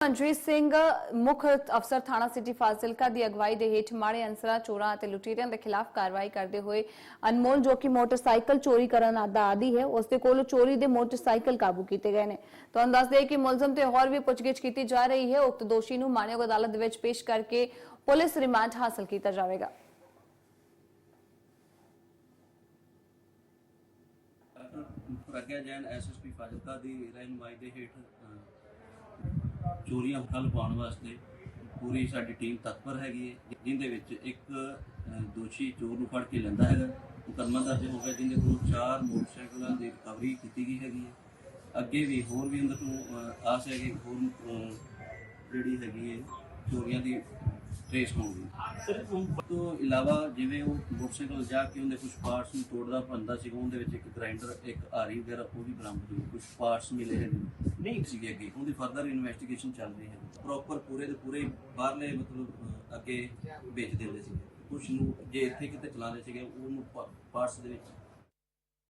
ਮਨਜੀਤ ਸਿੰਘ ਮੁੱਖ ਅਫਸਰ ਥਾਣਾ ਸਿਟੀ ਫਾਜ਼ਿਲਕਾ ਦੀ ਅਗਵਾਈ ਦੇ ਹੇਠ ਮਾੜੇ ਅਨਸਰਾਂ, ਚੋਰਾਂ ਅਤੇ ਲੁਟੇਰਿਆਂ ਦੇ ਖਿਲਾਫ ਕਾਰਵਾਈ ਕਰਦੇ ਹੋਏ ਅਨਮੋਲ, ਜੋ ਕਿ ਮੋਟਰਸਾਈਕਲ ਚੋਰੀ ਕਰਨ ਦਾ ਆਦੀ ਹੈ, ਉਸ ਦੇ ਕੋਲੋਂ ਚੋਰੀ ਦੇ ਮੋਟਰਸਾਈਕਲ ਕਾਬੂ ਕੀਤੇ ਗਏ ਨੇ। ਤੁਹਾਨੂੰ ਦੱਸ ਦੇਈਏ ਕਿ ਮੁਲਜ਼ਮ ਤੇ ਹੋਰ ਵੀ ਪੁੱਛਗਿੱਛ ਕੀਤੀ ਜਾ ਰਹੀ ਹੈ। ਉਕਤ ਦੋਸ਼ੀ ਨੂੰ ਮਾਨਯੋਗ ਅਦਾਲਤ ਵਿੱਚ ਪੇਸ਼ ਕਰਕੇ ਪੁਲਿਸ ਰਿਮਾਂਡ ਹਾਸਲ ਕੀਤਾ ਜਾਵੇਗਾ। ਪ੍ਰਗਿਆ ਜੈਨ ਐਸਐਸਪੀ ਫਾਜ਼ਿਲਕਾ ਦੀ ਰਹਿਨੁਮਾਈ ਦੇ ਹੇਠ ਚੋਰੀਆਂ ਠੱਲ ਪਾਉਣ ਵਾਸਤੇ ਪੂਰੀ ਸਾਡੀ ਟੀਮ ਤਤਪਰ ਹੈਗੀ ਹੈ ਜਿੰਦੇ ਵਿੱਚ ਇੱਕ ਦੋਸ਼ੀ ਚੋਰ ਨੂੰ ਫੜ ਕੇ ਲੈਂਦਾ ਹੈਗਾ। ਮੁਕੱਦਮਾ ਦਰਜ ਹੋ ਗਿਆ ਜਿੰਦੇ ਕੋਲ ਚਾਰ ਮੋਟਰਸਾਈਕਲਾਂ ਦੀ ਰਿਕਵਰੀ ਕੀਤੀ ਗਈ ਹੈਗੀ ਹੈ। ਅੱਗੇ ਵੀ ਹੋਰ ਵੀ ਉਹਦੇ ਤੋਂ ਆਸ ਹੈ ਕਿ ਹੋਰ ਜਿਹੜੀ ਹੈਗੀ ਹੈ, ਚੋਰੀਆਂ ਦੀ ਟ੍ਰੇਸ ਹੋਊਗੀ। ਤੋਂ ਇਲਾਵਾ ਜਿਵੇਂ ਉਹ ਮੋਟਰਸਾਈਕਲ ਜਾ ਕੇ ਉਹਦੇ ਕੁਝ ਪਾਰਟਸ ਨੂੰ ਤੋੜਦਾ ਭੰਦਾ ਸੀਗਾ, ਉਹਦੇ ਵਿੱਚ ਇੱਕ ਗ੍ਰਾਈਂਡਰ ਇੱਕ ਆਰੀ ਵਗੈਰਾ ਉਹ ਵੀ ਬਰਾਮਦ ਹੋਈ। ਕੁਝ ਪਾਰਟਸ ਮਿਲੇ ਹੈ ਨਹੀਂ ਸੀਗੇ ਅੱਗੇ, ਉਹਦੀ ਫਰਦਰ ਇਨਵੈਸਟੀਗੇਸ਼ਨ ਚੱਲ ਰਹੀ ਹੈ। ਪ੍ਰੋਪਰ ਪੂਰੇ ਦੇ ਪੂਰੇ ਬਾਹਰਲੇ ਮਤਲਬ ਅੱਗੇ ਵੇਚ ਦਿੰਦੇ ਸੀ ਕੁਝ ਨੂੰ ਜੇ ਇੱਥੇ ਕਿਤੇ ਚਲਾਉਂਦੇ ਸੀਗੇ, ਉਹਨੂੰ ਪਾਰਟਸ ਦੇ ਵਿੱਚ